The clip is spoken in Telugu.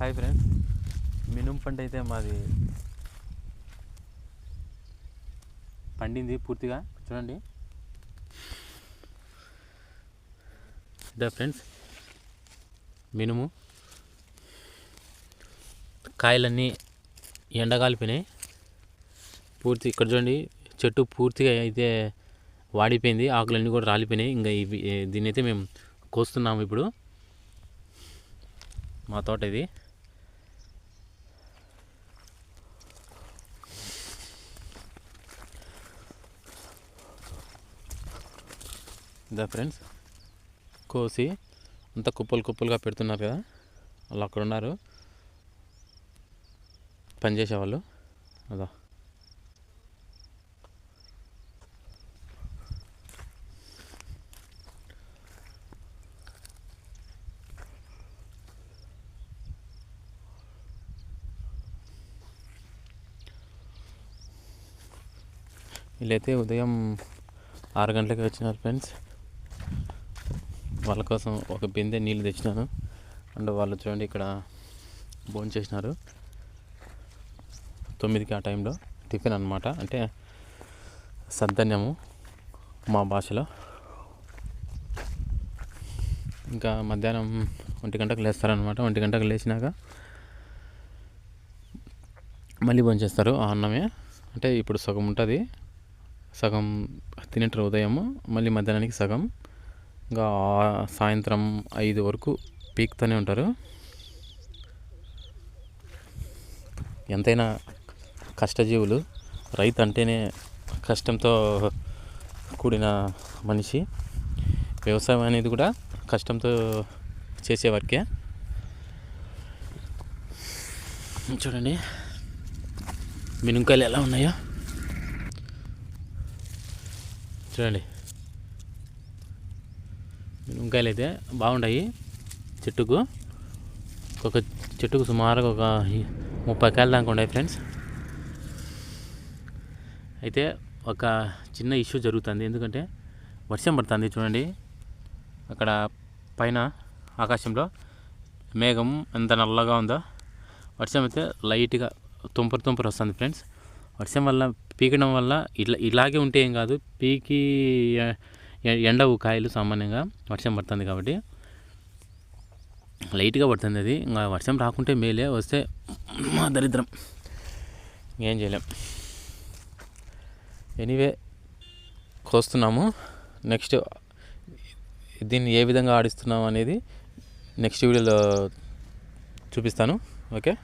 హాయ్ ఫ్రెండ్స్ మినుము పంట అయితే మాది పండింది పూర్తిగా. చూడండి. ఇదా ఫ్రెండ్స్ మినుము కాయలన్నీ ఎండగాలిపోయినాయి. పూర్తి ఇక్కడ చూడండి చెట్టు పూర్తిగా అయితే వాడిపోయింది ఆకులన్నీ కూడా రాలిపోయినాయి. ఇంకా ఇవి దీన్ని అయితే మేము కోస్తున్నాము ఇప్పుడు. మా తోట ఇది. ఇదా ఫ్రెండ్స్. కోసి అంత కుప్పలు కుప్పలుగా పెడుతున్నారు కదా. వాళ్ళు అక్కడ ఉన్నారు. పనిచేసేవాళ్ళు అదా. వీళ్ళైతే ఉదయం ఆరు గంటలకి వచ్చినారు ఫ్రెండ్స్. వాళ్ళ కోసం ఒక బిందె నీళ్ళు తెచ్చినాను. అండ్ వాళ్ళు చూడండి ఇక్కడ భోజనం చేసినారు. తొమ్మిదికి ఆ టైంలో టిఫిన్ అనమాట అంటే సద్దన్యము మా భాషలో. ఇంకా మధ్యాహ్నం ఒంటి గంటకు లేస్తారనమాట ఒంటి గంటకు లేచినాక మళ్ళీ భోంచేస్తారు ఆ అన్నమే. అంటే ఇప్పుడు సగం ఉంటుంది. సగం తినేటారు ఉదయము మళ్ళీ మధ్యాహ్నానికి సగం. ఇంకా సాయంత్రం ఐదు వరకు పీక్తూనే ఉంటారు. ఎంతైనా కష్టజీవులు రైతు అంటేనే కష్టంతో కూడిన మనిషి. వ్యవసాయం అనేది కూడా కష్టంతో చేసే వర్కే. చూడండి మినుంకాయలు ఎలా ఉన్నాయో. చూడండి. వంకాయలు అయితే బాగుంటాయి చెట్టుకు. ఒక చెట్టుకు సుమారుగా ఒక ముప్పై కాయలు దాకా ఉన్నాయి ఫ్రెండ్స్. అయితే ఒక చిన్న ఇష్యూ జరుగుతుంది. ఎందుకంటే వర్షం పడుతుంది చూడండి. అక్కడ పైన ఆకాశంలో మేఘం ఎంత నల్లగా ఉందో. వర్షం అయితే లైట్గా తుంపరు తుంపరు వస్తుంది ఫ్రెండ్స్. వర్షం వల్ల పీకడం వల్ల ఇట్లా ఇలాగే ఉంటే ఏం కాదు. పీకి ఎండవు కాయలు సామాన్యంగా వర్షం పడుతుంది కాబట్టి. లైట్గా పడుతుంది అది. ఇంకా వర్షం రాకుంటే మేలే వస్తే మా దరిద్రం. ఏం చేయలేం. ఎనీవే కోస్తున్నాము. నెక్స్ట్ దీన్ని ఏ విధంగా ఆడిస్తున్నాం అనేది నెక్స్ట్ వీడియోలో చూపిస్తాను. ఓకే?